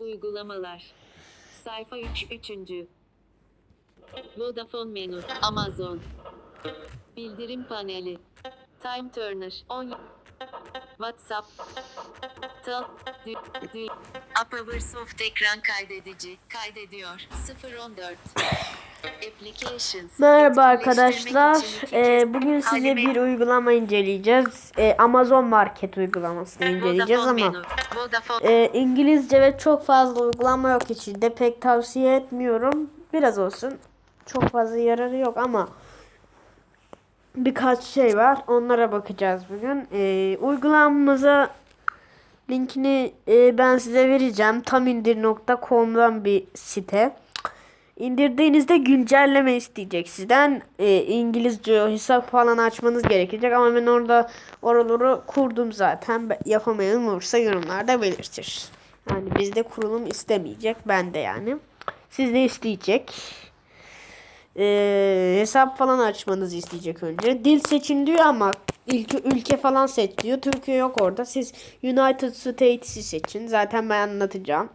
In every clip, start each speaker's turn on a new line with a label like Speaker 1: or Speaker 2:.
Speaker 1: Uygulamalar. Sayfa 3 3. Vodafone menü. Amazon. Bildirim paneli. Time Turner. 10. WhatsApp. Tal. Dü, ekran kaydedici. Kaydediyor. 014. Applications.
Speaker 2: Merhaba arkadaşlar. Ee, bugün size bir uygulama inceleyeceğiz. Ee, Amazon Market uygulamasını inceleyeceğiz
Speaker 1: Vodafone
Speaker 2: ama e, İngilizce ve çok fazla uygulama yok içinde. Pek tavsiye etmiyorum. Biraz olsun. Çok fazla yararı yok ama birkaç şey var. Onlara bakacağız bugün. Ee, uygulamamıza linkini e, ben size vereceğim. Tamindir.com'dan bir site. İndirdiğinizde güncelleme isteyecek sizden. Ee, İngilizce hesap falan açmanız gerekecek ama ben orada oraları kurdum zaten. Yapamayan olursa yorumlarda belirtir. Yani bizde kurulum istemeyecek. Ben de yani. Sizde isteyecek. Ee, hesap falan açmanızı isteyecek önce. Dil seçin diyor ama ülke, ülke falan seç diyor. Türkiye yok orada. Siz United States'i seçin. Zaten ben anlatacağım.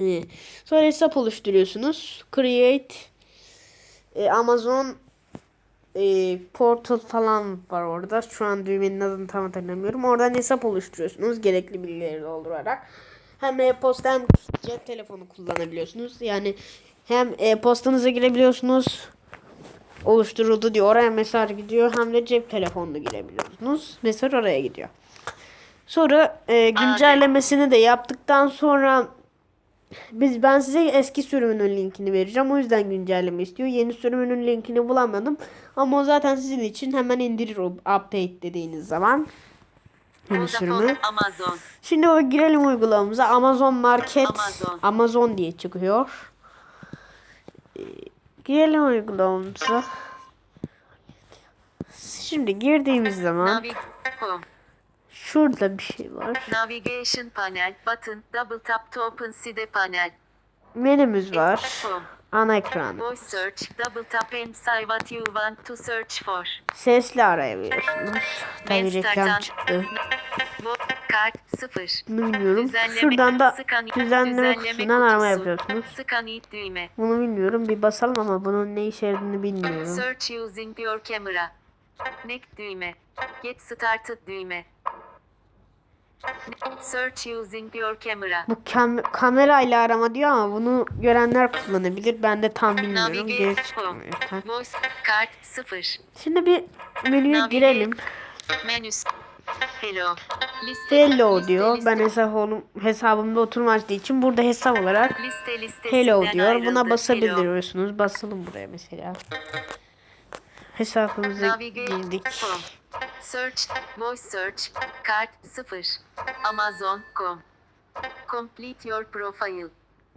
Speaker 2: Ee, Sonra hesap oluşturuyorsunuz. Create e, Amazon e, portal falan var orada. Şu an düğmenin adını tam hatırlamıyorum. Oradan hesap oluşturuyorsunuz gerekli bilgileri doldurarak. Hem e-posta hem cep telefonu kullanabiliyorsunuz. Yani hem e-postanıza girebiliyorsunuz. Oluşturuldu diyor. Oraya mesaj gidiyor. Hem de cep telefonuna girebiliyorsunuz. Mesaj oraya gidiyor. Sonra e, güncellemesini de yaptıktan sonra biz ben size eski sürümünün linkini vereceğim. O yüzden güncelleme istiyor. Yeni sürümünün linkini bulamadım. Ama o zaten sizin için hemen indirir o update dediğiniz zaman. Yeni sürümü.
Speaker 1: Amazon.
Speaker 2: Şimdi o girelim uygulamamıza. Amazon Market
Speaker 1: Amazon.
Speaker 2: Amazon diye çıkıyor. Ee, Girelim uygulamamıza. Şimdi girdiğimiz zaman şurada bir şey var.
Speaker 1: Navigation panel. Button. Double tap to open side panel.
Speaker 2: Menümüz var. Ana ekran.
Speaker 1: Voice search. Double tap and say what you want to search for.
Speaker 2: Sesli arayabiliyorsunuz. Tabii reklam çıktı.
Speaker 1: Kart 0.
Speaker 2: Bunu bilmiyorum.
Speaker 1: Düzenleme.
Speaker 2: Şuradan da
Speaker 1: Scan-
Speaker 2: düzenleme kutusundan arama yapıyorsunuz.
Speaker 1: Scan it düğme.
Speaker 2: Bunu bilmiyorum. Bir basalım ama bunun ne işe yaradığını bilmiyorum.
Speaker 1: Search using your camera. Neck düğme. Get started düğme. Search using your camera.
Speaker 2: Bu kam kamerayla arama diyor ama bunu görenler kullanabilir. Ben de tam bilmiyorum. Geri çıkmıyor.
Speaker 1: kart 0.
Speaker 2: Şimdi bir menüye
Speaker 1: Navigate.
Speaker 2: girelim.
Speaker 1: Menüs. Hello. Liste,
Speaker 2: Hello
Speaker 1: liste,
Speaker 2: diyor.
Speaker 1: liste,
Speaker 2: Ben hesabım, hesabımda oturma açtığı için burada hesap olarak
Speaker 1: liste
Speaker 2: Hello diyor.
Speaker 1: ayrıldı.
Speaker 2: Buna
Speaker 1: Hello.
Speaker 2: basabiliyorsunuz. Basalım buraya mesela. Hesabımıza girdik.
Speaker 1: Search. Voice search. Kart 0. Amazon.com. Complete your profile.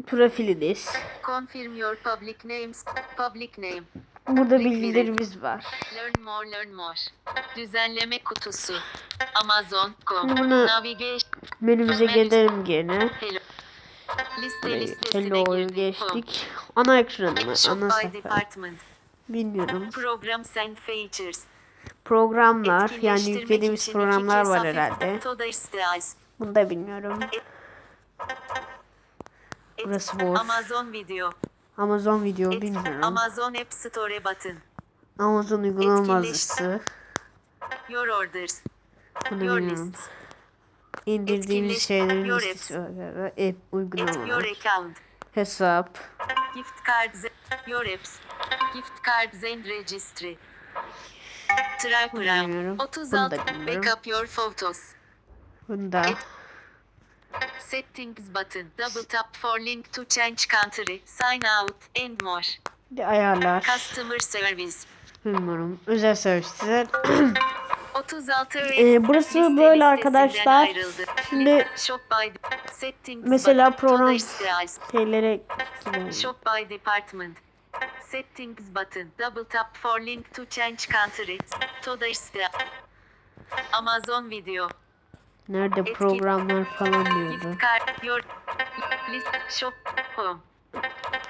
Speaker 2: Profiliniz.
Speaker 1: Confirm your public names. Public name.
Speaker 2: Burada bilgilerimiz var.
Speaker 1: Learn more, learn more. Düzenleme kutusu. Amazon.com.
Speaker 2: Bunu-. Menümüze gidelim gene.
Speaker 1: Hello. Liste
Speaker 2: Hello'yu geçtik. Ana ekranı Ana sayfa. Bilmiyorum.
Speaker 1: Programs and features.
Speaker 2: Programlar yani yüklediğimiz programlar var herhalde. Bunu da bilmiyorum. Burası boş.
Speaker 1: Amazon Video.
Speaker 2: Amazon video
Speaker 1: Et-
Speaker 2: bilmiyorum.
Speaker 1: Amazon App Store button.
Speaker 2: Amazon uygulama
Speaker 1: Etkinleş-
Speaker 2: mağazası.
Speaker 1: Your orders.
Speaker 2: Bunu
Speaker 1: Your
Speaker 2: bilmiyorum.
Speaker 1: lists.
Speaker 2: İndirdiğimiz
Speaker 1: Etkinleş-
Speaker 2: şeylerin listesi. App
Speaker 1: Et your
Speaker 2: uygulamalar.
Speaker 1: account.
Speaker 2: Hesap.
Speaker 1: Gift cards. Your apps. Gift cards and registry.
Speaker 2: Bunu da
Speaker 1: 36.
Speaker 2: bilmiyorum.
Speaker 1: Backup your photos.
Speaker 2: Bunda.
Speaker 1: Settings button. Double tap for link to change country. Sign out and more.
Speaker 2: Bir ayarlar.
Speaker 1: Customer service.
Speaker 2: Bilmiyorum. Özel servisler.
Speaker 1: 36
Speaker 2: Ee, burası böyle arkadaşlar.
Speaker 1: ayrıldı.
Speaker 2: Şimdi
Speaker 1: Shop by
Speaker 2: mesela program şeylere
Speaker 1: Shop by department. Settings button. Double tap for link to change country. To the style. Amazon Video.
Speaker 2: nerede
Speaker 1: Etkin-
Speaker 2: programlar falan diyordu.
Speaker 1: card. Your list. Shop. Home.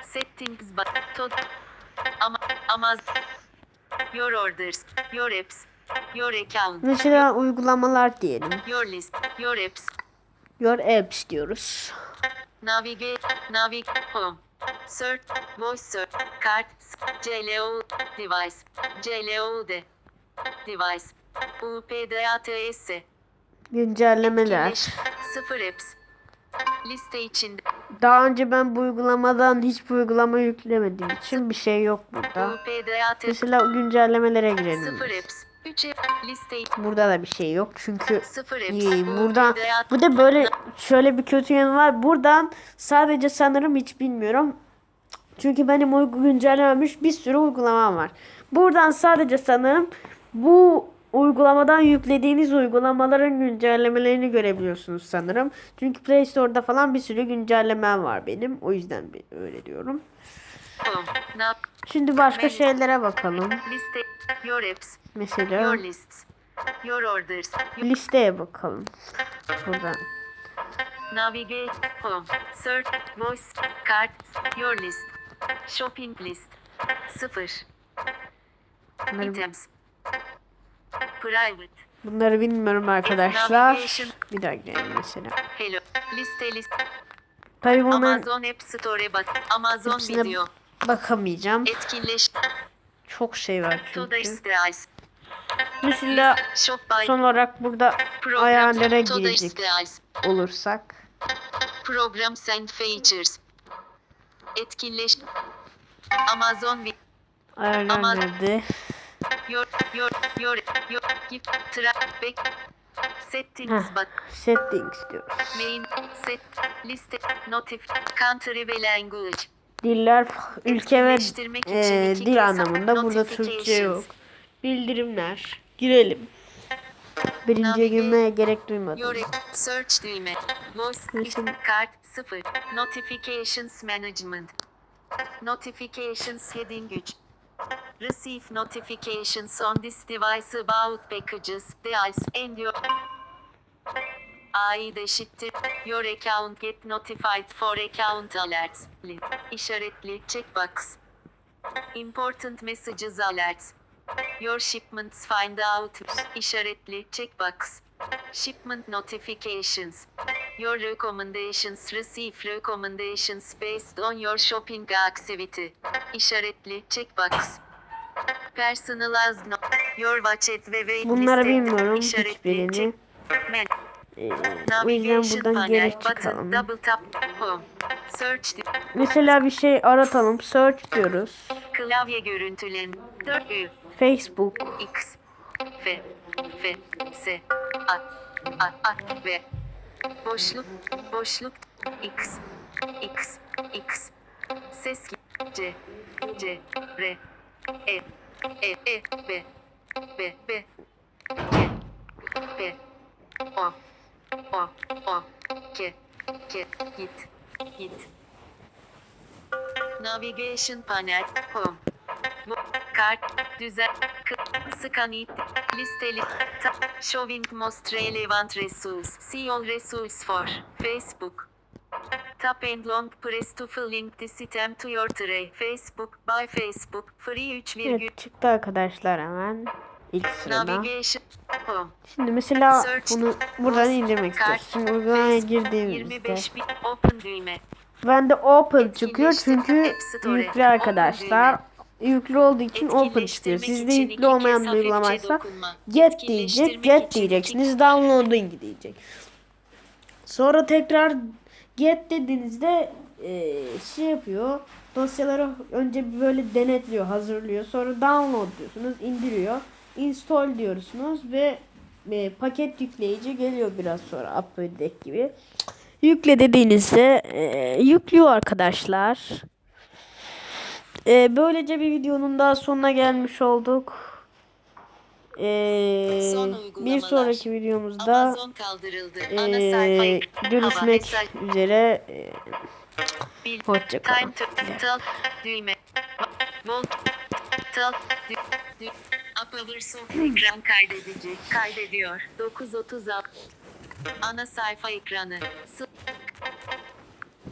Speaker 1: Settings button. To Ama Amazon. Your orders. Your apps. Your account.
Speaker 2: Mesela uygulamalar diyelim.
Speaker 1: Your list. Your apps.
Speaker 2: Your apps diyoruz.
Speaker 1: Navigate. Navig. Home. Search. Voice search. Kart. CLO. Device. CLOD. Device. UPDATS.
Speaker 2: Güncellemeler.
Speaker 1: Etkileş. Sıfır apps. Liste içinde.
Speaker 2: Daha önce ben bu uygulamadan hiçbir uygulama yüklemediğim için bir şey yok burada.
Speaker 1: UPDATS.
Speaker 2: Mesela güncellemelere girelim.
Speaker 1: Sıfır apps. 3 app. Liste
Speaker 2: Burada da bir şey yok çünkü iyi. Buradan bu da böyle şöyle bir kötü yanı var. Buradan sadece sanırım hiç bilmiyorum. Çünkü benim uygu güncellememiş bir sürü uygulamam var. Buradan sadece sanırım bu uygulamadan yüklediğiniz uygulamaların güncellemelerini görebiliyorsunuz sanırım. Çünkü Play Store'da falan bir sürü güncellemem var benim. O yüzden öyle diyorum. Şimdi başka şeylere bakalım.
Speaker 1: Liste. Your apps.
Speaker 2: Mesela
Speaker 1: Your lists. Your orders.
Speaker 2: listeye bakalım. Buradan.
Speaker 1: Navigate. Home. Search. Voice. Card. Your list. Shopping list. 0.
Speaker 2: Bunları,
Speaker 1: Items. Private.
Speaker 2: bunları bilmiyorum arkadaşlar. Bir daha girelim mesela.
Speaker 1: Hello. Liste list.
Speaker 2: Tabii bunu
Speaker 1: Amazon App Store'e bak. Amazon Video.
Speaker 2: bakamayacağım.
Speaker 1: Etkinleş.
Speaker 2: Çok şey var çünkü. Mesela son olarak burada
Speaker 1: Program.
Speaker 2: ayarlara girecek olursak.
Speaker 1: Programs and Features. Etkinleş. Amazon.
Speaker 2: Ayarlar nerede?
Speaker 1: Your, your, your, your, gift, track, back, settings,
Speaker 2: Heh.
Speaker 1: bak,
Speaker 2: Settings diyoruz.
Speaker 1: main, set, liste, notif, country ve language.
Speaker 2: Diller, ülke ve e, dil anlamında burada Türkçe yok. Bildirimler. Girelim. Birinci girmeye gerek duymadım.
Speaker 1: Search düğme, voice, kart, 0, notifications management, notifications heading güç. Receive notifications on this device about packages, device, and your AID eşittir. Your account get notified for account alerts. Li- İşaretli checkbox. Important messages alerts. Your shipments find out. İşaretli checkbox. Shipment notifications. Your recommendations receive recommendations based on your shopping activity. İşaretli checkbox. Personalized no Your budget ve wait
Speaker 2: Bunları bilmiyorum hiçbirini.
Speaker 1: check-
Speaker 2: o yüzden buradan geri çıkalım.
Speaker 1: double tap, home, search, di-
Speaker 2: Mesela bir şey aratalım. Search diyoruz.
Speaker 1: klavye görüntülen, 4 Ü,
Speaker 2: Facebook.
Speaker 1: X, F, F, S, A, A, A, V, boşluk, boşluk, X, X, X, ses, C, C, R, E, E, E, B, B, B, G, B, O, O, O, K, K, git, git. Navigation panel, home. Bu, kart, düzen, scan it, listeli, ta, showing most relevant resource, see all resource for, Facebook. Tap and long press to fill link this item to your tray, Facebook, by Facebook, free 3 virgül,
Speaker 2: Evet çıktı arkadaşlar hemen. İlk sırada. Şimdi mesela bunu buradan indirmek istiyoruz. Şimdi uygulamaya girdiğimizde
Speaker 1: 25 bit, open düğme.
Speaker 2: bende open çıkıyor çünkü yüklü arkadaşlar. Yüklü olduğu için open çıkıyor. Sizde yüklü olmayan bir uygulamaysa get diyecek, get diyeceksiniz, download'un gidecek. Sonra tekrar get dediğinizde eee, şey yapıyor. Dosyaları önce bir böyle denetliyor, hazırlıyor. Sonra download diyorsunuz, indiriyor. Install diyorsunuz ve e, paket yükleyici geliyor biraz sonra Upload Deck gibi. Yükle dediğinizde e, yüklüyor arkadaşlar. E, böylece bir videonun daha sonuna gelmiş olduk. E, bir sonraki videomuzda e, görüşmek üzere. E,
Speaker 1: bil, of ekran kaydedici. Kaydediyor. 9.36. Ana sayfa ekranı.